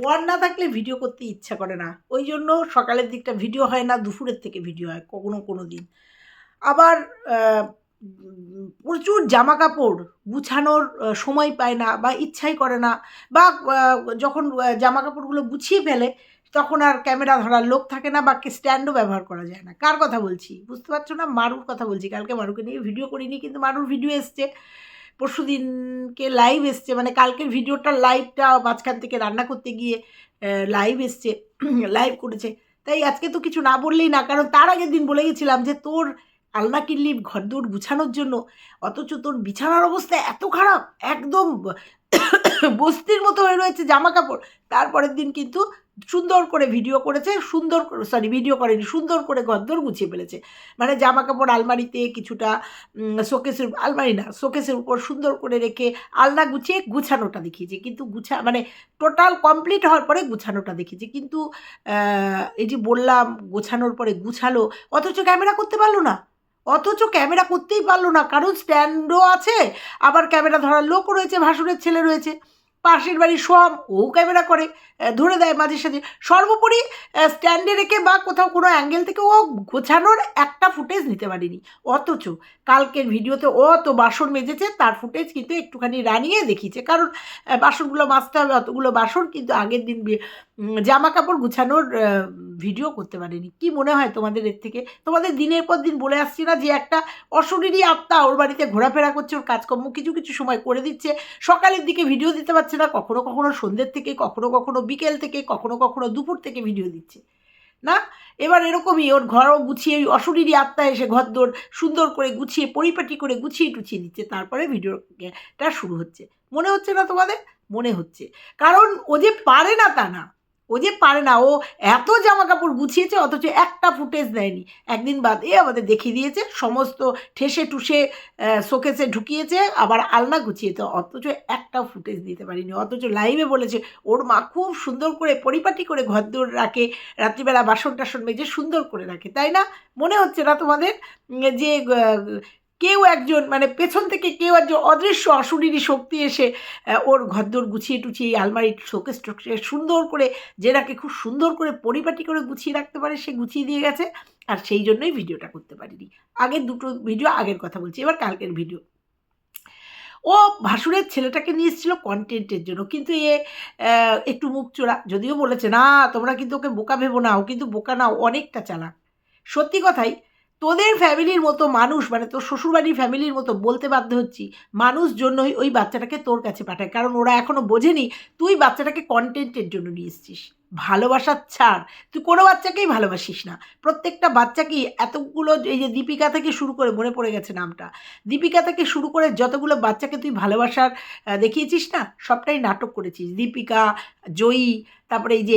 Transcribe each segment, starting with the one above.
বর না থাকলে ভিডিও করতে ইচ্ছা করে না। ওই জন্য সকালের দিকটা ভিডিও হয় না, দুপুরের থেকে ভিডিও হয়, কখনো কোনো দিন। আবার প্রচুর জামা কাপড় গুছানোর সময় পায় না বা ইচ্ছাই করে না বা যখন জামা কাপড়গুলো গুছিয়ে ফেলে, তখন আর ক্যামেরা ধরার লোক থাকে না বা স্ট্যান্ডও ব্যবহার করা যায় না। কার কথা বলছি? বুঝতে পারছ না? মারুর কথা বলছি। কালকে মারুকে নিয়ে ভিডিও করিনি, কিন্তু মারুর ভিডিও এসছে। পরশু দিনকে লাইভ এসছে মানে কালকের ভিডিওটা লাইভটা মাঝখান থেকে রান্না করতে গিয়ে লাইভ এসছে লাইভ করেছে। তাই আজকে তো কিছু না বললেই না, কারণ তার আগের দিন বলে গেছিলাম যে তোর আলনা কিনলি ঘরদোর গুছানোর জন্য, অথচ তোর বিছানার অবস্থা এত খারাপ, একদম বস্তির মতো হয়ে রয়েছে জামা কাপড় তারপরের দিন কিন্তু সুন্দর করে ভিডিও করেছে, সুন্দর সরি ভিডিও করেনি, সুন্দর করে গদ্দর গুছিয়ে ফেলেছে। মানে জামা কাপড় আলমারিতে কিছুটা শোকেসের, আলমারি না, শোকেসের উপর সুন্দর করে রেখে আলনা গুছিয়ে গুছানোটা দেখিয়েছে। কিন্তু গুছা মানে টোটাল কমপ্লিট হওয়ার পরে গুছানোটা দেখিয়েছে। কিন্তু এই যে বললাম গোছানোর পরে গুছালো, অথচ ক্যামেরা করতে পারল না। অথচ ক্যামেরা করতেই পারল না, কারণ স্ট্যান্ডও আছে, আবার ক্যামেরা ধরার লোকও রয়েছে, ভাসুরের ছেলে রয়েছে। পাশের বাড়ির সোয়াম ও ক্যামেরা করে ধরে দেয় মাঝে সাঝে। সর্বোপরি স্ট্যান্ডে রেখে বা কোথাও কোনো অ্যাঙ্গেল থেকে ও গোছানোর একটা ফুটেজ নিতে পারিনি। অথচ কালকের ভিডিওতে ও তো বাসন মেজেছে, তার ফুটেজ কিন্তু একটুখানি রানিয়ে দেখিয়েছে। কারণ বাসনগুলো মাজতে হবে, অতগুলো বাসন কিন্তু আগের দিন জামা কাপড় গুছানোর ভিডিও করতে পারেনি। কি মনে হয় তোমাদের এর থেকে? তোমাদের দিনের পর দিন বলে আসছি না যে একটা অশরীরী আত্মা ওর বাড়িতে ঘোরাফেরা করছে, ওর কাজকর্ম কিছু কিছু সময় করে দিচ্ছে, সকালের দিকে ভিডিও দিতে পারছে না, কখনো কখনো সন্ধ্যের থেকে, কখনো কখনো বিকেল থেকে, কখনো কখনো দুপুর থেকে ভিডিও দিচ্ছে। না? এবার এরকমই ওর ঘরও গুছিয়ে ওই অশরীরী আত্মা এসে ঘরদোর সুন্দর করে গুছিয়ে, পরিপাটি করে গুছিয়ে টুছিয়ে দিচ্ছে। তারপরে ভিডিওটা শুরু হচ্ছে। মনে হচ্ছে না তোমাদের? মনে হচ্ছে। কারণ ও যে পারে না তা না। ও যে পারে না, ও এত জামা কাপড় গুছিয়েছে, অথচ একটা ফুটেজ দেয়নি। একদিন বাদে আমাদের দেখিয়ে দিয়েছে, সমস্ত ঠেসে টুসে শোকেসে ঢুকিয়েছে, আবার আলনা গুছিয়েছে, অথচ একটা ফুটেজ দিতে পারিনি। অথচ লাইভে বলেছে, ওর মা খুব সুন্দর করে পরিপাটি করে ঘরদোর রাখে, রাত্রিবেলা বাসন টাসন মেজে সুন্দর করে রাখে। তাই না? মনে হচ্ছে না তোমাদের? যে কেউ একজন মানে পেছন থেকে কেউ একজন অদৃশ্য অশরীরী শক্তি এসে ওর ঘরদোর গুছিয়ে টুছিয়ে এই আলমারি শোকেস টোকেস সুন্দর করে, যেটাকে খুব সুন্দর করে পরিপাটি করে গুছিয়ে রাখতে পারে, সে গুছিয়ে দিয়ে গেছে। আর সেই জন্যই ভিডিওটা করতে পারিনি। আগের দুটো ভিডিও আগের কথা বলছি, এবার কালকের ভিডিও ও ভাসুরের ছেলেটাকে নিয়ে এসেছিল কন্টেন্টের জন্য, কিন্তু এ একটু মুখ চোরা, যদিও বলেছে, না, তোমরা কিন্তু ওকে বোকা ভেবো না, ও কিন্তু বোকা না অনেকটা চালাক। সত্যি কথাই তোদের ফ্যামিলির মতো মানুষ মানে তোর শ্বশুরবাড়ির ফ্যামিলির মতো বলতে বাধ্য হচ্ছি, মানুষ জন্যই ওই বাচ্চাটাকে তোর কাছে পাঠায়। কারণ ওরা এখনও বোঝেনি, তুই বাচ্চাটাকে কন্টেন্টের জন্য নিয়ে এসছিস। ভালোবাসার ছাড়। তুই কোনো বাচ্চাকেই ভালোবাসিস না। প্রত্যেকটা বাচ্চাকেই এতগুলো এই যে দীপিকা থেকে শুরু করে, মনে পড়ে গেছে নামটা, দীপিকা থেকে শুরু করে যতগুলো বাচ্চাকে তুই ভালোবাসার দেখিয়েছিস না, সবটাই নাটক করেছিস। দীপিকা, জয়ী, তারপরে এই যে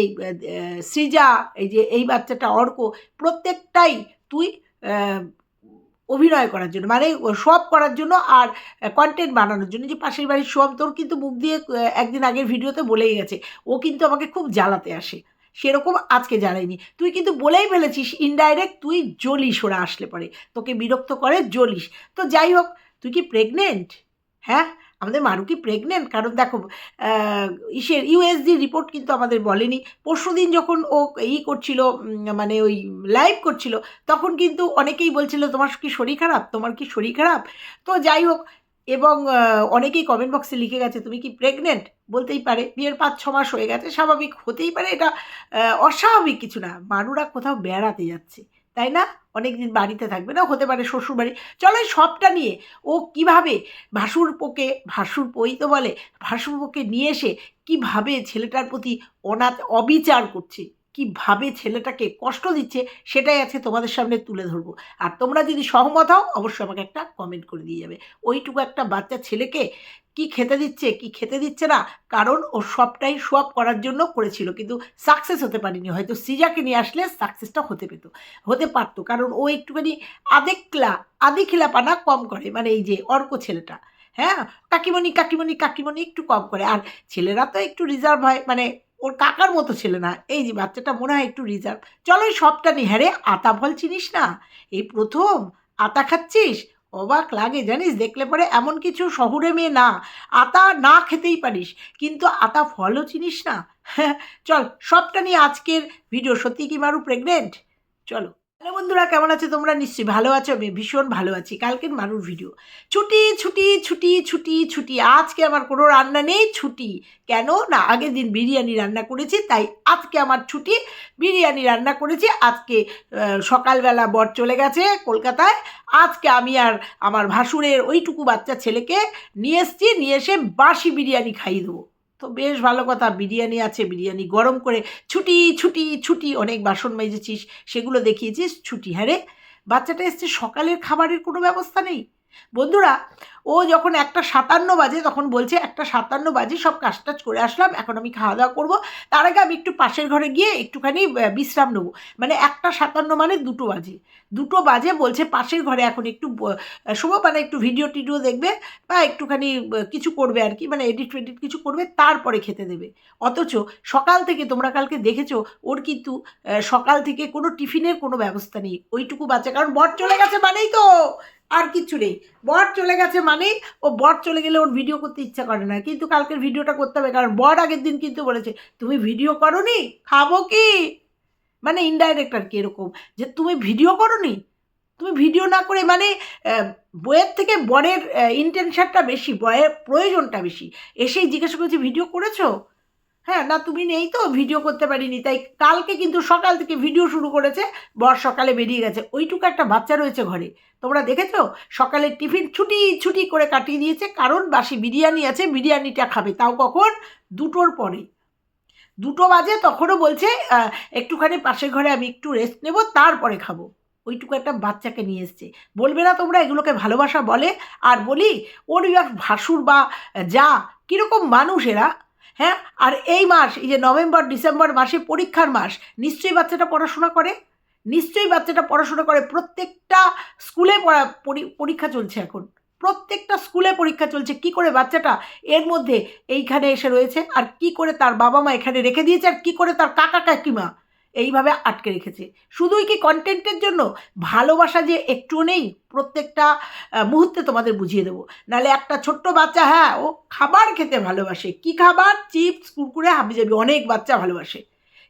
সৃজা, এই যে এই বাচ্চাটা অর্ক, প্রত্যেকটাই তুই অভিনয় করার জন্য মানে সব করার জন্য আর কন্টেন্ট বানানোর জন্য। যে পাশের বাড়ির সোয়াম তোর কিন্তু মুখ দিয়ে একদিন আগের ভিডিওতে বলেই গেছে, ও কিন্তু আমাকে খুব জ্বালাতে আসে। সেরকম আজকে জ্বালাইনি তুই কিন্তু বলেই ফেলেছিস ইনডাইরেক্ট তুই জ্বলিস, ওরা আসলে পরে। তোকে বিরক্ত করে জ্বলিস। তো যাই হোক, তুই কি প্রেগনেন্ট হ্যাঁ? আমাদের মারু কি প্রেগনেন্ট কারণ দেখো ইসের ইউএসডি রিপোর্ট কিন্তু আমাদের বলেনি। পরশু দিন যখন ও ই করছিল মানে ওই লাইভ করছিল, তখন কিন্তু অনেকেই বলছিল, তোমার কি শরীর খারাপ? তোমার কি শরীর খারাপ? তো যাই হোক, এবং অনেকেই কমেন্ট বক্সে লিখে গেছে, তুমি কি প্রেগনেন্ট বলতেই পারে। বিয়ের পাঁচ, ছ মাস হয়ে গেছে, স্বাভাবিক হতেই পারে। এটা অস্বাভাবিক কিছু না। মানুরা কোথাও বেড়াতে যাচ্ছে। তাই না? অনেক দিন বাড়িতে থাকবে না, হতে পারে শ্বশুর বাড়ি চলো সবটা নিয়ে ও কীভাবে ভাসুর পোকে ভাসুর পই তো বলে ভাসুর পোকে নিয়ে এসে কীভাবে ছেলেটার প্রতি অনাথ অবিচার করছে? কীভাবে ছেলেটাকে কষ্ট দিচ্ছে সেটাই আজকে তোমাদের সামনে তুলে ধরবো। আর তোমরা যদি সহমত হও, অবশ্যই আমাকে একটা কমেন্ট করে দিয়ে যাবে। ওইটুকু একটা বাচ্চা ছেলেকে কি খেতে দিচ্ছে, কি খেতে দিচ্ছে না, কারণ ও সবটাই সব করার জন্য করেছিল। কিন্তু সাকসেস হতে পারিনি। হয়তো সিজাকে নিয়ে আসলে সাকসেসটা হতে পেতো, হতে পারতো। কারণ ও একটুখানি আদেকলা আদিখিলাপানা কম করে। মানে এই যে অর্ক ছেলেটা হ্যাঁ? কাকিমণি কাকিমণি কাকিমণি একটু কম করে। আর ছেলেরা তো একটু রিজার্ভ হয়। মানে ওর কাকার মতো ছেলে না। এই যে বাচ্চাটা মনে হয় একটু রিজার্ভ চলো এই সবটা নি হ্যাঁ রে, আতা ফল চিনিস না? এই প্রথম আতা খাচ্ছিস? অবাক লাগে, জানিস? দেখলে পরে এমন কিছু শহুরে মেয়ে না। আতা না খেতেই পারিস, কিন্তু আতা ফলও চিনিস না। হ্যাঁ চল সবটা নিয়ে আজকের ভিডিও সত্যি কি মারু প্রেগনেন্ট চলো। হ্যালো বন্ধুরা, কেমন আছে তোমরা? নিশ্চয়ই ভালো আছো, আমি ভীষণ ভালো আছি। কালকের মারুর ভিডিও ছুটি ছুটি ছুটি ছুটি ছুটি। আজকে আমার কোনো রান্না নেই, ছুটি। কেন? না, আগের দিন বিরিয়ানি রান্না করেছি, তাই আজকে আমার ছুটি। বিরিয়ানি রান্না করেছি, আজকে সকালবেলা বর চলে গেছে কলকাতায়। আজকে আমি আর আমার ভাসুরের ওইটুকু বাচ্চা ছেলেকে নিয়ে এসছি, নিয়ে এসে বাসি বিরিয়ানি খাইয়ে দেবো। তো বেশ ভালো কথা, বিরিয়ানি আছে, বিরিয়ানি গরম করে ছুটি ছুটি ছুটি, অনেক বাসন মেজেছিস, সেগুলো দেখিয়েছিস, ছুটি হ্যাঁ রে? বাচ্চাটা এসছে সকালের খাবারের কোনো ব্যবস্থা নেই? বন্ধুরা, ও যখন একটা সাতান্ন বাজে তখন বলছে, একটা সাতান্ন বাজে সব কাজ টাজ করে আসলাম, এখন আমি খাওয়া দাওয়া করব। তার আগে আমি একটু পাশের ঘরে গিয়ে একটুখানি বিশ্রাম নেব। মানে একটা সাতান্ন মানে দুটো বাজে। দুটো বাজে বলছে, পাশের ঘরে এখন একটু শোবো মানে একটু ভিডিও টিডিও দেখবে বা একটুখানি কিছু করবে আর কি মানে এডিট ফেডিট কিছু করবে, তারপরে খেতে দেবে। অথচ সকাল থেকে তোমরা কালকে দেখেছ, ওর কিন্তু সকাল থেকে কোনো টিফিনের কোনো ব্যবস্থা নেই। ওইটুকু বাচ্চা কারণ বট চলে গেছে মানেই তো। আর কিচ্ছু নেই। বর চলে গেছে মানেই ও বর চলে গেলে ওর ভিডিও করতে ইচ্ছা করে না। কিন্তু কালকের ভিডিওটা করতে হবে, কারণ বর আগের দিন কিন্তু বলেছে, তুমি ভিডিও করো নি খাব কি? মানে ইনডাইরেক্ট আর কি এরকম, যে তুমি ভিডিও করো নি তুমি ভিডিও না করে মানে বইয়ের থেকে বরের ইন্টেনশনটা বেশি বয়ের প্রয়োজনটা বেশি। এসেই জিজ্ঞাসা করেছি ভিডিও করেছ? হ্যাঁ না, তুমি নেই তো ভিডিও করতে পারিনি। তাই কালকে কিন্তু সকাল থেকে ভিডিও শুরু করেছে, বর সকালে বেরিয়ে গেছে। ওইটুকু একটা বাচ্চা রয়েছে ঘরে। তোমরা দেখেছ? সকালে টিফিন ছুটি ছুটি করে কাটিয়ে দিয়েছে, কারণ বাসি বিরিয়ানি আছে, বিরিয়ানিটা খাবে। তাও কখন? দুটোর পরে। দুটো বাজে, তখনও বলছে একটুখানি পাশের ঘরে আমি একটু রেস্ট নেব, তারপরে খাব। ওইটুকু একটা বাচ্চাকে নিয়ে এসছে। বলবে না তোমরা, এগুলোকে ভালোবাসা বলে। আর বলি, ওর ভাসুর বা যা, কীরকম মানুষ এরা হ্যাঁ? আর এই মাস, এই যে নভেম্বর, ডিসেম্বর মাসে পরীক্ষার মাস, নিশ্চয়ই বাচ্চাটা পড়াশোনা করে? নিশ্চয়ই বাচ্চাটা পড়াশোনা করে? প্রত্যেকটা স্কুলে পড়া- পরি- পরীক্ষা চলছে এখন। প্রত্যেকটা স্কুলে পরীক্ষা চলছে। কি করে বাচ্চাটা এর মধ্যে এইখানে এসে রয়েছে? আর কি করে তার বাবা মা এখানে রেখে দিয়েছে? আর কি করে তার কাকা কাকিমা এইভাবে আটকে রেখেছে। শুধুই কি কন্টেন্টের জন্য? ভালোবাসা যে একটুও নেই, প্রত্যেকটা মুহূর্তে তোমাদের বুঝিয়ে দেবো। নাহলে একটা ছোট্ট বাচ্চা হ্যাঁ ও খাবার খেতে ভালোবাসে। কি খাবার? চিপস, কুরকুরে, হাবিজাবি, অনেক বাচ্চা ভালোবাসে।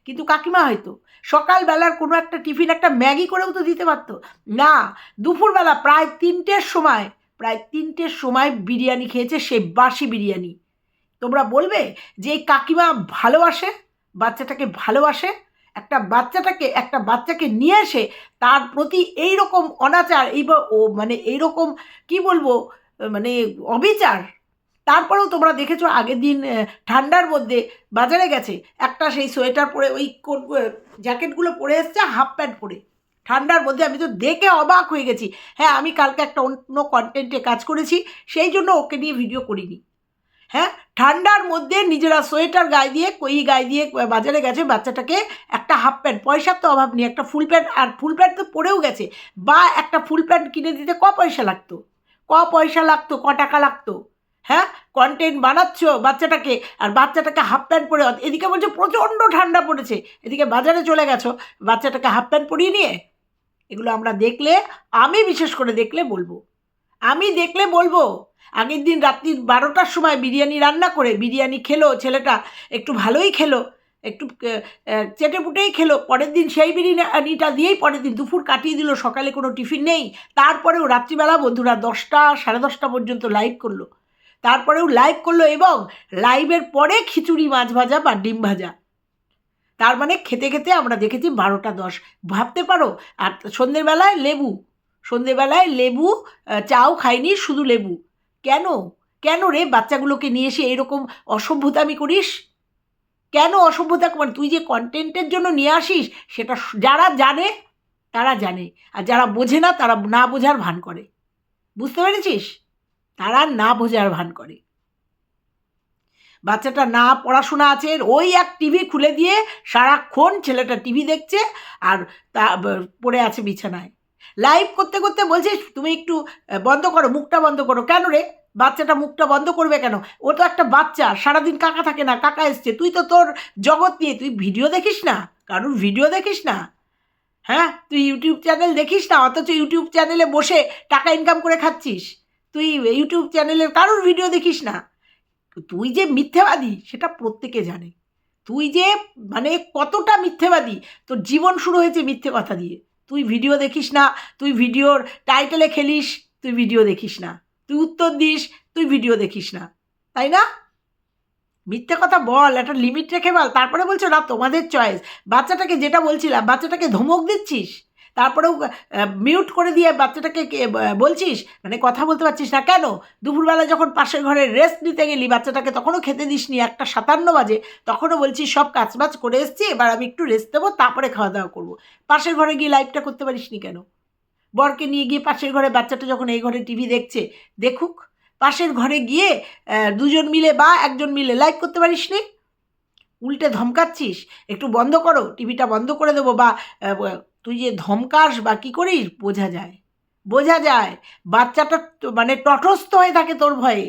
কিন্তু কাকিমা হয়তো সকালবেলার কোনো একটা টিফিন, একটা ম্যাগি করেও তো দিতে পারতো। না, দুপুরবেলা প্রায় তিনটের সময়, প্রায় তিনটের সময় বিরিয়ানি খেয়েছে সে বাসি বিরিয়ানি। তোমরা বলবে যে কাকিমা ভালোবাসে? বাচ্চাটাকে ভালোবাসে? একটা বাচ্চাটাকে, একটা বাচ্চাকে নিয়ে এসে তার প্রতি এই রকম অনাচার এই ও মানে এই রকম কি বলব মানে অবিচার। তারপরেও তোমরা দেখেছ আগের দিন ঠান্ডার মধ্যে বাজারে গেছে। একটা সেই সোয়েটার পরে ওই কোট জ্যাকেটগুলো পরে এসছে, হাফ প্যান্ট পরে। ঠান্ডার মধ্যে আমি তো দেখে অবাক হয়ে গেছি। হ্যাঁ আমি কালকে একটা অন্য কন্টেন্টে কাজ করেছি, সেই জন্য ওকে নিয়ে ভিডিও করিনি। হ্যাঁ ঠান্ডার মধ্যে নিজেরা সোয়েটার গায়ে দিয়ে কই গায়ে দিয়ে বাজারে গেছে বাচ্চাটাকে একটা হাফ প্যান্ট, পয়সার তো অভাব নেই, একটা ফুল প্যান্ট, আর ফুল প্যান্ট তো পরেও গেছে। বা একটা ফুল প্যান্ট কিনে দিতে ক পয়সা লাগতো? ক পয়সা লাগতো? ক টাকা লাগতো? হ্যাঁ কন্টেন্ট বানাচ্ছ বাচ্চাটাকে, আর বাচ্চাটাকে হাফ প্যান্ট পরে, এদিকে বলছে প্রচণ্ড ঠান্ডা পড়েছে, এদিকে বাজারে চলে গেছো, বাচ্চাটাকে হাফ প্যান্ট পরিয়ে নিয়ে? এগুলো আমরা দেখলে, আমি বিশেষ করে দেখলে বলব। আমি দেখলে বলব আগের দিন রাত্রি বারোটার সময় বিরিয়ানি রান্না করে, বিরিয়ানি খেলো, ছেলেটা একটু ভালোই খেলো, একটু চেটে পুটেই খেলো, পরের দিন সেই বিরিয়ানিটা দিয়েই পরের দিন দুপুর কাটিয়ে দিল, সকালে কোনো টিফিন নেই। তারপরেও রাত্রিবেলা বন্ধুরা দশটা, সাড়ে দশটা পর্যন্ত লাইভ করল। তারপরেও লাইভ করল এবং লাইভের পরে খিচুড়ি, মাছ ভাজা বা ডিম ভাজা। তার মানে খেতে খেতে আমরা দেখেছি বারোটা দশ। ভাবতে পারো, আর সন্ধ্যেবেলায় লেবু সন্ধ্যেবেলায় লেবু চাও খাইনি, শুধু লেবু। কেন? কেন রে বাচ্চাগুলোকে নিয়ে এসে এরকম অসভ্যতামি করিস? কেন অসভ্যতা? কর তুই যে কন্টেন্টের জন্য নিয়ে আসিস, সেটা যারা জানে, তারা জানে। আর যারা বোঝে না, তারা না বোঝার ভান করে। বুঝতে পেরেছিস? তারা না বোঝার ভান করে। বাচ্চাটা না পড়াশোনা আছে, ওই এক টিভি খুলে দিয়ে সারাক্ষণ ছেলেটা টিভি দেখছে, আর তা পড়ে আছে বিছানায়। লাইভ করতে করতে বলছে তুমি একটু বন্ধ করো, মুখটা বন্ধ করো। কেন রে? বাচ্চাটা মুখটা বন্ধ করবে কেন? ও তো একটা বাচ্চা, সারাদিন কাকা থাকে না, কাকা এসছে। তুই তো তোর জগৎ নিয়ে, তুই ভিডিও দেখিস না? কারোর ভিডিও দেখিস না? হ্যাঁ? তুই ইউটিউব চ্যানেল দেখিস না? অথচ ইউটিউব চ্যানেলে বসে টাকা ইনকাম করে খাচ্ছিস। তুই ইউটিউব চ্যানেলের কারোর ভিডিও দেখিস না? তুই যে মিথ্যেবাদী, সেটা প্রত্যেকে জানে। তুই যে মানে কতটা মিথ্যেবাদী, তোর জীবন শুরু হয়েছে মিথ্যে কথা দিয়ে। তুই ভিডিও দেখিস না, তুই ভিডিওর টাইটেলে খেলিস, তুই ভিডিও দেখিস না। তুই উত্তর দিস, তুই ভিডিও দেখিস না। তাই না? মিথ্যে কথা বল, একটা লিমিট রেখে বল। তারপরে বলছো, না, তোমাদের চয়েস বাচ্চাটাকে যেটা বলছিলাম, বাচ্চাটাকে ধমক দিচ্ছিস? তারপরেও মিউট করে দিয়ে বাচ্চাটাকে বলছিস? মানে কথা বলতে পারছিস না কেন? দুপুরবেলা যখন পাশের ঘরে রেস্ট নিতে গেলি, বাচ্চাটাকে তখনও খেতে দিসনি। একটা সাতান্ন বাজে, তখনও বলছিস, সব কাজবাজ করে এসছি, এবার আমি একটু রেস্ট দেবো, তারপরে খাওয়া দাওয়া করব। পাশের ঘরে গিয়ে লাইভটা করতে পারিস নি কেন? বরকে নিয়ে গিয়ে পাশের ঘরে বাচ্চাটা যখন এই ঘরে টিভি দেখছে, দেখুক, পাশের ঘরে গিয়ে দুজন মিলে বা একজন মিলে লাইভ করতে পারিস নি উল্টে ধমকাচ্ছিস? একটু বন্ধ করো টিভিটা বন্ধ করে দেবো বা তুই যে ধমকাস বা কী করিস, বোঝা যায়। বোঝা যায়। বাচ্চাটা মানে তটস্থ হয়ে থাকে তোর ভয়ে।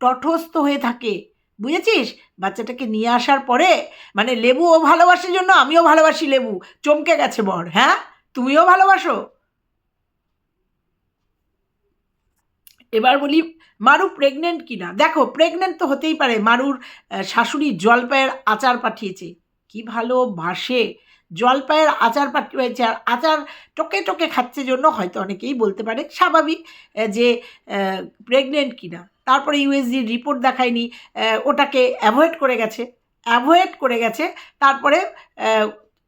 তটস্থ হয়ে থাকে। বুঝেছিস? বাচ্চাটাকে নিয়ে আসার পরে মানে লেবু ও ভালোবাসে জন্য আমিও ভালোবাসি লেবু। চমকে গেছে বর হ্যাঁ? তুমিও ভালোবাসো? এবার বলি, মারু প্রেগনেন্ট কিনা? দেখো প্রেগনেন্ট তো হতেই পারে। মারুর শাশুড়ি জলপাইয়ের আচার পাঠিয়েছে। কি ভালো বাসে জলপাইয়ের আচার পাটি হয়েছে আর আচার টকে টকে খাচ্ছে জন্য হয়তো অনেকেই বলতে পারে স্বাভাবিক যে প্রেগনেন্ট কিনা। তারপরে ইউএসজির রিপোর্ট দেখায়নি ওটাকে অ্যাভয়েড করে গেছে অ্যাভয়েড করে গেছে, তারপরে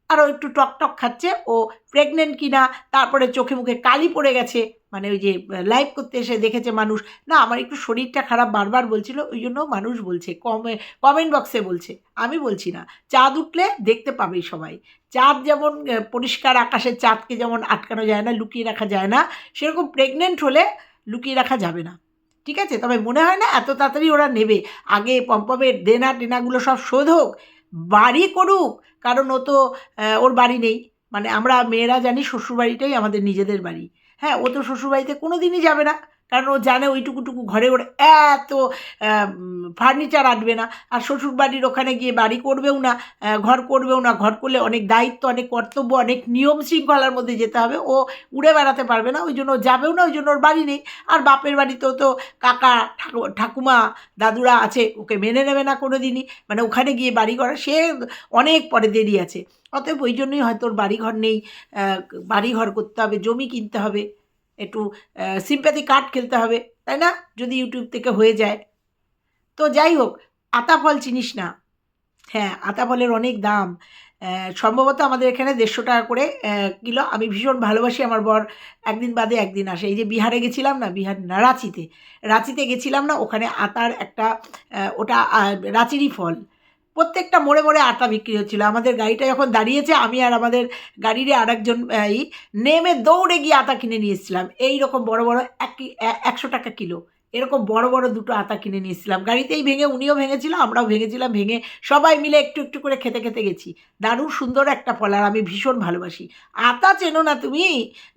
আরও একটু টক টক খাচ্ছে, ও প্রেগনেন্ট কিনা, তারপরে চোখে মুখে কালি পড়ে গেছে মানে ওই যে লাইভ করতে এসে দেখেছে মানুষ। না, আমার একটু শরীরটা খারাপ বারবার বলছিল, ওই জন্য মানুষ বলছে, কমে কমেন্ট বক্সে বলছে। আমি বলছি না, চাঁদ উঠলে দেখতে পাবেই সবাই। চাঁদ যেমন পরিষ্কার আকাশের চাঁদকে যেমন আটকানো যায় না, লুকিয়ে রাখা যায় না, সেরকম প্রেগনেন্ট হলে লুকিয়ে রাখা যাবে না। ঠিক আছে? তবে মনে হয় না, এত তাড়াতাড়ি ওরা নেবে। আগে পম্পমের দেনা টেনাগুলো সব শোধ হোক, বাড়ি করুক, কারণ ও তো ওর বাড়ি নেই। মানে আমরা মেয়েরা জানি, শ্বশুরবাড়িটাই আমাদের নিজেদের বাড়ি। হ্যাঁ ও তো শ্বশুরবাড়িতে কোনো দিনই যাবে না। কারণ ও জানে ওইটুকুটুকু ঘরে ওর এত ফার্নিচার আনবে না। আর শ্বশুরবাড়ির ওখানে গিয়ে বাড়ি করবেও না ঘর করবেও না। ঘর করলে অনেক দায়িত্ব, অনেক কর্তব্য, অনেক নিয়ম শৃঙ্খলার মধ্যে যেতে হবে। ও উড়ে বেড়াতে পারবে না, ওই জন্য যাবেও না, ওই জন্য ওর বাড়ি নেই। আর বাপের বাড়িতেও তো কাকা, ঠাকু- ঠাকুমা, দাদুরা আছে, ওকে মেনে নেবে না কোনো দিনই মানে ওখানে গিয়ে বাড়ি করা, সে অনেক পরে দেরি আছে। অতএব ওই জন্যই হয়তো ওর বাড়িঘর নেই বাড়িঘর করতে হবে, জমি কিনতে হবে। একটু সিম্প্যাথি কার্ড খেলতে হবে, তাই না? যদি ইউটিউব থেকে হয়ে যায়। তো যাই হোক, আতা ফল চিনিস না। হ্যাঁ আতা ফলের অনেক দাম। সম্ভবত আমাদের এখানে দেড়শো টাকা করে কিলো। আমি ভীষণ ভালোবাসি আমার বর। একদিন বাদে একদিন আসে। এই যে বিহারে গেছিলাম না, বিহার না, রাঁচিতে। রাঁচিতে গেছিলাম না, ওখানে আতার একটা ওটা রাঁচিরই ফল। প্রত্যেকটা মোড়ে মোড়ে আটা বিক্রি হচ্ছিল। আমাদের গাড়িটা যখন দাঁড়িয়েছে আমি আর আমাদের গাড়ির আরেকজন আহ, ই নেমে দৌড়ে গিয়ে আতা কিনে নিয়ে এসেছিলাম। এই রকম বড় বড় এক একশো টাকা কিলো। এরকম বড় বড় দুটো আতা কিনে নিয়ে এসেছিলাম। গাড়িতেই ভেঙে উনিও ভেঙেছিল আমরাও ভেঙেছিলাম ভেঙে সবাই মিলে একটু একটু করে খেতে খেতে গেছি। দারুণ সুন্দর একটা ফল আর আমি ভীষণ ভালোবাসি। আতা চেনো না তুমি?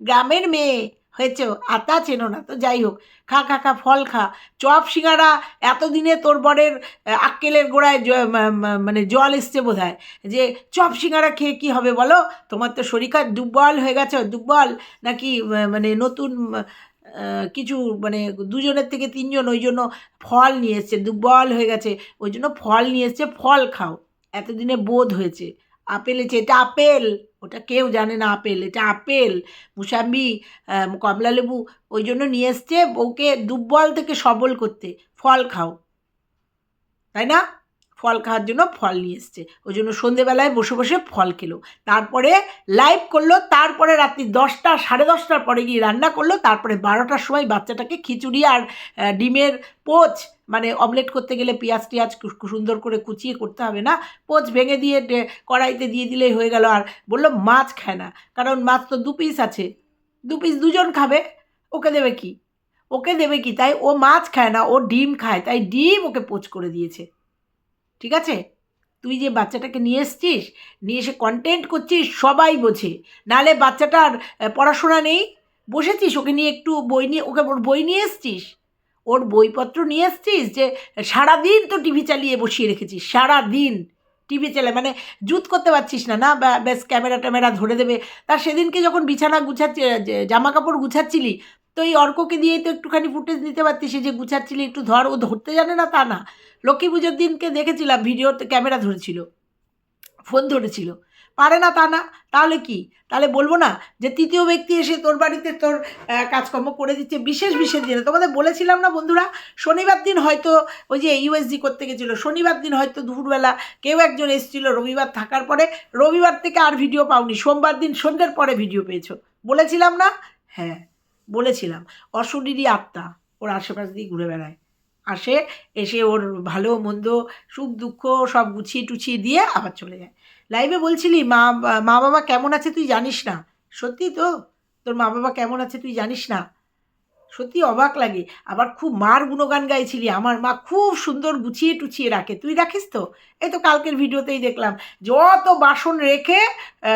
গ্রামের মেয়ে। হয়েছ, আতা চেনো না। তো যাই হোক, খা খা খা, ফল খা। চপ, সিঙ্গারা, এতদিনে তোর বরের আক্কেলের গোড়ায় মানে জল এসছে বোধ হয় যে চপ, সিঙ্গারা খেয়ে কী হবে বলো? তোমার তো শরীর দুর্বল হয়ে গেছে, দুর্বল। নাকি মানে নতুন কিছু মানে দুজনের থেকে তিনজন ওই জন্য ফল নিয়ে এসছে, দুর্বল হয়ে গেছে। ওই জন্য ফল নিয়ে এসছে, ফল খাও। এতদিনে বোধ হয়েছে। আপেল এসে এটা আপেল। ওটা কেউ জানে না আপেল, এটা আপেল। মুসাম্বি কমলালেবু কমলা লেবু, ওই জন্য নিয়ে এসছে বউকে দুর্বল থেকে সবল করতে। ফল খাও। তাই না? ফল খাওয়ার জন্য ফল নিয়ে এসছে। ওই জন্য সন্ধেবেলায় বসে বসে ফল খেলো। তারপরে লাইভ করল, তারপরে রাত্রি দশটা, সাড়ে দশটার পরে গিয়ে রান্না করল, তারপরে বারোটার সময় বাচ্চাটাকে খিচুড়ি আর ডিমের পোচ মানে অমলেট করতে গেলে পেঁয়াজ টিয়াজ সুন্দর করে কুচিয়ে করতে হবে না, পোচ ভেঙে দিয়ে কড়াইতে দিয়ে দিলেই হয়ে গেল। আর বলল, মাছ খায় না, কারণ মাছ তো দু পিস আছে, দু পিস দুজন খাবে, ওকে দেবে কি? ওকে দেবে কি? তাই ও মাছ খায় না, ও ডিম খায়, তাই ডিম ওকে পোচ করে দিয়েছে। ঠিক আছে? তুই যে বাচ্চাটাকে নিয়ে এসছিস, নিয়ে এসে কন্টেন্ট করছিস, সবাই বোঝে। নালে বাচ্চাটার পড়াশোনা নেই। বসেছিস, ওকে নিয়ে একটু বই নিয়ে, ওকে ওর বই নিয়ে এসছিস? ওর বইপত্র নিয়ে এসছিস যে, সারাদিন তো টিভি চালিয়ে বসিয়ে রেখেছিস সারা দিন টিভি চ্যানেল মানে জুত করতে পারছিস না না? বা বেশ ক্যামেরা ট্যামেরা ধরে দেবে। তা সেদিনকে যখন বিছানা গুছাচ্ছি জামা কাপড় গুছাচ্ছিলি তো এই অর্ককে দিয়েই তো একটুখানি ফুটেজ দিতে পারতিস যে গুছাচ্ছিলি, একটু ধর, ও ধরতে জানে না তা না। লক্ষ্মী পুজোর দিনকে দেখেছিলাম ভিডিওতে ক্যামেরা ধরেছিল ফোন ধরেছিল। পারে না তা না, তাহলে কি? তাহলে বলব না যে তৃতীয় ব্যক্তি এসে তোর বাড়িতে তোর কাজকর্ম করে দিচ্ছে বিশেষ বিশেষ দিনে। তোমাদের বলেছিলাম না বন্ধুরা, শনিবার দিন হয়তো ওই যে ইউএসজি করতে গেছিল, শনিবার দিন হয়তো দুপুরবেলা কেউ একজন এসেছিল, রবিবার থাকার পরে, রবিবার থেকে আর ভিডিও পাওনি, সোমবার দিন সন্ধ্যের পরে ভিডিও পেয়েছ। বলেছিলাম না? হ্যাঁ। বলেছিলাম অশরীরই আত্মা ওর আশেপাশ দিয়ে ঘুরে বেড়ায়। আসে, এসে ওর ভালো, মন্দ, সুখ, দুঃখ সব গুছিয়ে টুছিয়ে দিয়ে আবার চলে যায়। লাইভে বলছিলি, মা মা বাবা কেমন আছে তুই জানিস না? সত্যি তো? তোর মা বাবা কেমন আছে তুই জানিস না? সত্যি অবাক লাগে। আবার খুব মার গুণগান গাইছিলি আমার। মা খুব সুন্দর গুছিয়ে টুছিয়ে রাখে। তুই রাখিস তো? এই তো কালকের ভিডিওতেই দেখলাম। যত বাসন রেখে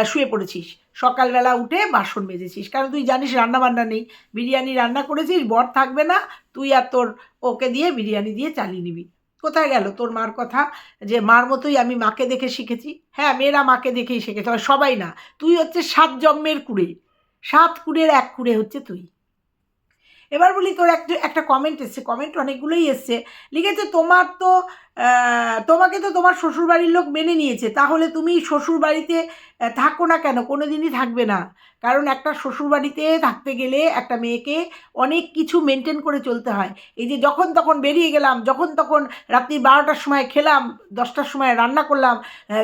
শুয়ে পড়েছিস। সকালবেলা উঠে বাসন মেজেছিস। কারণ তুই জানিস রান্না বান্না নেই। বিরিয়ানি রান্না করেছিস, বর থাকবে না, তুই আর তোর ওকে দিয়ে বিরিয়ানি দিয়ে চালিয়ে নিবি। কোথায় গেল তোর মার কথা? যে মার মতোই আমি মাকে দেখে শিখেছি। হ্যাঁ মেয়েরা মাকে দেখেই শিখেছে সবাই না। তুই হচ্ছে সাত জন্মের কুড়ে। সাত কুড়ের এক কুড়ে হচ্ছে তুই। এবার বলি তোর একটা একটা কমেন্ট এসছে কমেন্ট অনেকগুলোই এসছে। লিখেছে, তোমার তো তোমাকে তো তোমার শ্বশুরবাড়ির লোক মেনে নিয়েছে। তাহলে তুমি শ্বশুরবাড়িতে থাকো না কেন? কোনো দিনই থাকবে না। কারণ একটা শ্বশুরবাড়িতে থাকতে গেলে একটা মেয়েকে অনেক কিছু মেনটেন করে চলতে হয়। এই যে যখন তখন বেরিয়ে গেলাম, যখন তখন রাত্রি বারোটার সময় খেলাম, দশটার সময় রান্না করলাম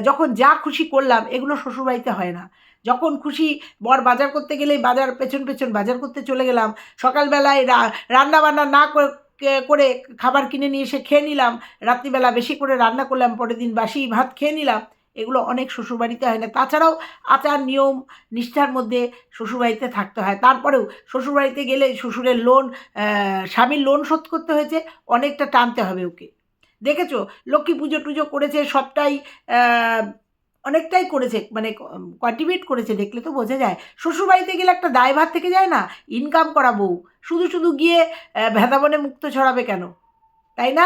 যখন যা খুশি করলাম, এগুলো শ্বশুরবাড়িতে হয় না। যখন খুশি বর বাজার করতে গেলেই বাজার পেছন পেছন বাজার করতে চলে গেলাম। সকালবেলায় রা- রান্না বান্না না করে খাবার কিনে নিয়ে এসে খেয়ে নিলাম। রাত্রিবেলা বেশি করে রান্না করলাম, পরের দিন বাসি ভাত খেয়ে নিলাম। এগুলো অনেক শ্বশুরবাড়িতে হয় না। তাছাড়াও আচার নিয়ম নিষ্ঠার মধ্যে শ্বশুরবাড়িতে থাকতে হয়। তারপরেও শ্বশুরবাড়িতে গেলে শ্বশুরের লোন স্বামীর লোন শোধ করতে হয়েছে, অনেকটা টানতে হবে ওকে। দেখেছ? লক্ষ্মী পুজো টুজো করেছে সবটাই অনেকটাই করেছে মানে কন্ট্রিবিউট করেছে, দেখলে তো বোঝা যায়। শ্বশুরবাড়িতে গেলে একটা দায়ভার থেকে যায় না? ইনকাম করা বউ। শুধু শুধু গিয়ে ভেদাবনে মুক্ত ছড়াবে কেন? তাই না?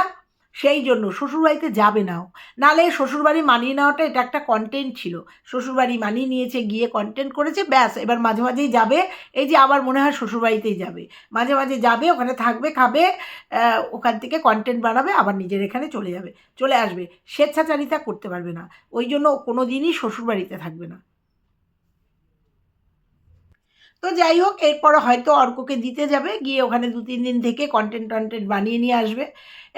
সেই জন্য শ্বশুরবাড়িতে যাবে নাও। নালে শ্বশুরবাড়ি মানিয়ে নেওয়াটা এটা একটা কন্টেন্ট ছিল। শ্বশুরবাড়ি মানিয়ে নিয়েছে, গিয়ে কন্টেন্ট করেছে, ব্যাস, এবার মাঝে মাঝেই যাবে। এই যে আবার মনে হয় শ্বশুরবাড়িতেই যাবে। মাঝে মাঝে যাবে, ওখানে থাকবে, খাবে ওখান থেকে কন্টেন্ট বানাবে, আবার নিজের এখানে চলে যাবে। চলে আসবে। স্বেচ্ছাচারিতা করতে পারবে না। ওই জন্য কোনো দিনই শ্বশুরবাড়িতে থাকবে না। তো যাই হোক, এরপরে হয়তো অর্ককে দিতে যাবে, গিয়ে ওখানে দু তিন দিন থেকে কন্টেন্ট টন্টেন্ট বানিয়ে নিয়ে আসবে।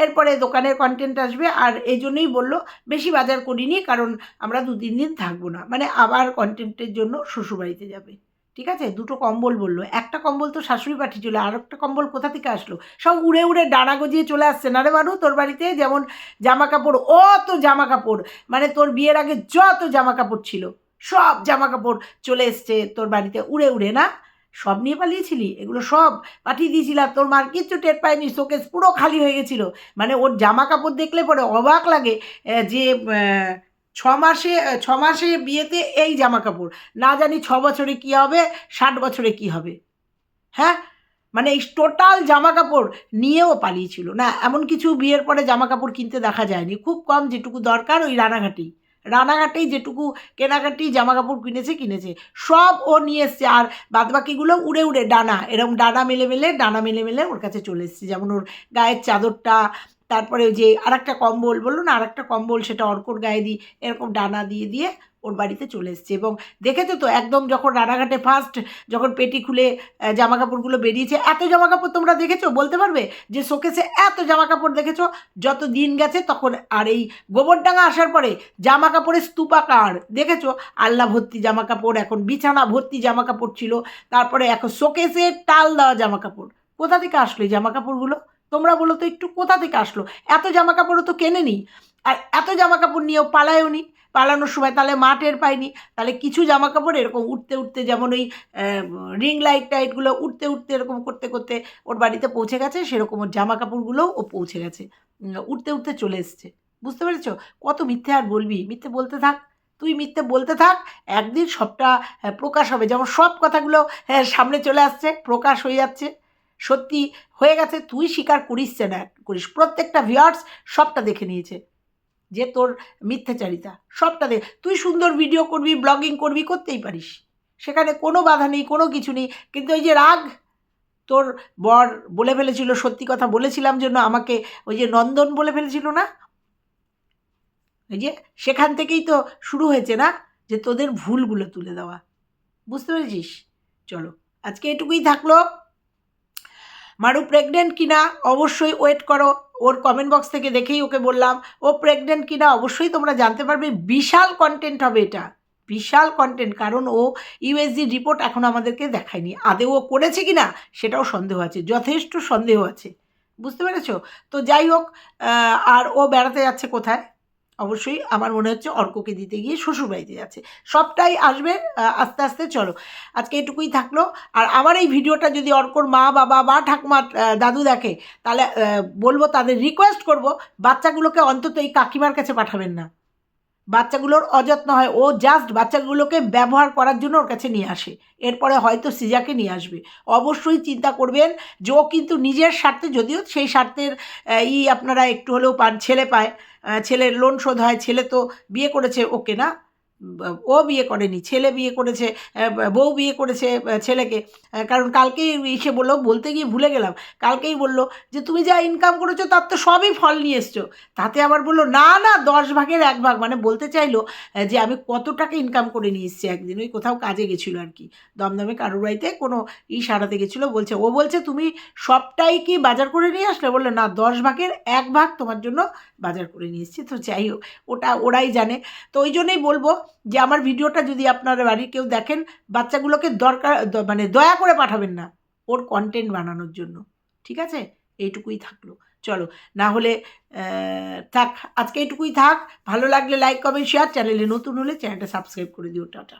এরপরে দোকানের কন্টেন্ট আসবে, আর এই জন্যই বলল, বেশি বাজার করিনি, কারণ আমরা দু তিন দিন থাকব না। মানে আবার কন্টেন্টের জন্য শ্বশুরবাড়িতে যাবে। ঠিক আছে? দুটো কম্বল বলল। একটা কম্বল তো শাশুড়ি পাঠিয়েছিল, আর একটা কম্বল কোথা থেকে আসলো? সব উড়ে উড়ে ডানা গজিয়ে চলে আসছে। না রে বানু, তোর বাড়িতে যেমন জামা কাপড় অত জামা কাপড় মানে তোর বিয়ের আগে যত জামা কাপড় ছিল। সব জামা কাপড় চলে এসছে তোর বাড়িতে। উড়ে উড়ে, না? সব নিয়ে পালিয়েছিলি? এগুলো সব পাঠিয়ে দিয়েছিলাম তোর মার কিচ্ছু টের পায়নি, শোকেস পুরো খালি হয়ে গেছিল। মানে ওর জামা কাপড় দেখলে পরে অবাক লাগে যে ছ মাসে ছ মাসে বিয়েতে এই জামা কাপড় না জানি ছ বছরে কী হবে, ষাট বছরে কি হবে। হ্যাঁ? মানে এই টোটাল জামা কাপড় নিয়েও পালিয়েছিল। না, এমন কিছু বিয়ের পরে জামা কাপড় কিনতে দেখা যায়নি। খুব কম যেটুকু দরকার ওই রানাঘাটেই। রানাঘাটেই যেটুকু কেনাকাটি জামা কাপড় কিনেছে কিনেছে। সব ও নিয়ে এসছে আর বাদবাকিগুলো উড়ে উড়ে ডানা এরকম ডানা মেলে মেলে, ডানা মেলে মেলে ওর কাছে চলে এসছে। যেমন ওর গায়ের চাদরটা, তারপরে যে আর একটা কম্বল, বলল না আর একটা কম্বল সেটা অর্কর গায়ে দিই, এরকম ডানা দিয়ে দিয়ে ওর বাড়িতে চলে এসছে। এবং দেখেছ তো, একদম যখন রানাঘাটে ফার্স্ট যখন পেটি খুলে জামা কাপড়গুলো বেরিয়েছে, এত জামা কাপড় তোমরা দেখেছ? বলতে পারবে? যে শোকেসে এত জামা কাপড় দেখেছ? যত দিন গেছে তখন আর এই গোবরডাঙ্গা আসার পরে জামা কাপড়ের স্তূপাকার দেখেছ? আল্লাহ ভর্তি জামা কাপড় এখন বিছানা ভর্তি জামা কাপড় ছিল। তারপরে এখন শোকেসে টাল দেওয়া জামা কাপড় কোথা থেকে আসলো এই জামা কাপড়গুলো তোমরা বলো তো একটু, কোথা থেকে আসলো? এত জামা কাপড়ও তো কেনেনি। আর এত জামা কাপড় নিয়েও পালায়ও নি পালানোর সময় তাহলে মা টের পায়নি। তাহলে কিছু জামা কাপড় এরকম উঠতে উঠতে যেমন ওই রিং লাইট টাইটগুলো উঠতে উঠতে এরকম করতে করতে ওর বাড়িতে পৌঁছে গেছে সেরকম ওর জামা কাপড়গুলোও ও পৌঁছে গেছে। উঠতে উঠতে চলে এসছে। বুঝতে পেরেছ? কত মিথ্যে আর বলবি? মিথ্যে বলতে থাক। তুই মিথ্যে বলতে থাক একদিন সবটা আহ, প্রকাশ হবে। যেমন সব কথাগুলো হ্যাঁ, সামনে চলে আসছে প্রকাশ হয়ে যাচ্ছে। সত্যি হয়ে গেছে তুই স্বীকার করিস না করিস। প্রত্যেকটা ভিউয়ার্স সবটা দেখে নিয়েছে। যে তোর মিথ্যাচারিতা, সবটা দে। তুই সুন্দর ভিডিও করবি ব্লগিং করবি, করতেই পারিস। সেখানে কোনো বাধা নেই, কোনো কিছু নেই। কিন্তু ওই যে রাগ, তোর বর বলে ফেলেছিল, সত্যি কথা বলেছিলাম জন্য আমাকে, ওই যে নন্দন বলে ফেলেছিল না? ওই যে সেখান থেকেই তো শুরু হয়েছে না? যে তোদের ভুলগুলো তুলে দেওয়া। বুঝতে পেরেছিস? চলো, আজকে এটুকুই থাকল। মারু প্রেগনেন্ট কিনা? অবশ্যই ওয়েট করো। ওর কমেন্ট বক্স থেকে দেখেই ওকে বললাম, ও প্রেগনেন্ট কিনা অবশ্যই তোমরা জানতে পারবে, বিশাল কন্টেন্ট হবে এটা। বিশাল কন্টেন্ট কারণ ও ইউএসজি রিপোর্ট এখন আমাদেরকে দেখায়নি। আদেও ও করেছে কি না সেটাও সন্দেহ আছে, যথেষ্ট সন্দেহ আছে। বুঝতে পেরেছ? তো যাই হোক আর ও বেড়াতে যাচ্ছে কোথায়? অবশ্যই আমার মনে হচ্ছে অর্ককে দিতে গিয়ে শ্বশুরবাড়িতে যাচ্ছে। সবটাই আসবে আস্তে আস্তে চলো। আজকে এটুকুই থাকল। আর আমার এই ভিডিওটা যদি অর্কর মা, বাবা বা ঠাকুমা দাদু দেখে, তাহলে বলব তাদের রিকোয়েস্ট করব, বাচ্চাগুলোকে অন্তত এই কাকিমার কাছে পাঠাবেন না। বাচ্চাগুলোর অযত্ন হয়। ও জাস্ট বাচ্চাগুলোকে ব্যবহার করার জন্য ওর কাছে নিয়ে আসে। এরপরে হয়তো সিজাকে নিয়ে আসবে। অবশ্যই চিন্তা করবেন যে ও কিন্তু নিজের স্বার্থে, যদিও সেই স্বার্থের ই আপনারা একটু হলেও পান, ছেলে পায়। ছেলের লোন শোধ হয় ছেলে তো বিয়ে করেছে ওকে না? ও বিয়ে করেনি, ছেলে বিয়ে করেছে বউ বিয়ে করেছে ছেলেকে। কারণ কালকেই এসে বলল, বলতে গিয়ে ভুলে গেলাম, কালকেই বলল যে, তুমি যা ইনকাম করেছ, তার তো সবই ফল নিয়ে এসছো। তাতে আবার বলল, না না, দশ ভাগের এক ভাগ। মানে বলতে চাইলো যে আমি কত টাকা ইনকাম করে নিয়ে এসেছি একদিন, ওই কোথাও কাজে গেছিল আর কি। দমদমে কারোর বাড়িতে কোনো ই সারাতে গেছিল, বলছে, ও বলছে, তুমি সবটাই কি বাজার করে নিয়ে আসলে? বলল, না, দশ ভাগের এক ভাগ তোমার জন্য বাজার করে নিয়ে এসেছি। তো যাই হোক, ওটা ওরাই জানে। তো ওই জন্যই বলব যে আমার ভিডিওটা যদি আপনার বাড়ির কেউ দেখেন, বাচ্চাগুলোকে দরকার মানে দয়া করে পাঠাবেন না। ওর কন্টেন্ট বানানোর জন্য। ঠিক আছে? এইটুকুই থাকল। চলো, না হলে থাক, আজকে এইটুকুই থাক। ভালো লাগলে লাইক কমেন্ট শেয়ার চ্যানেলে নতুন হলে চ্যানেলটা সাবস্ক্রাইব করে দিও। টাটা।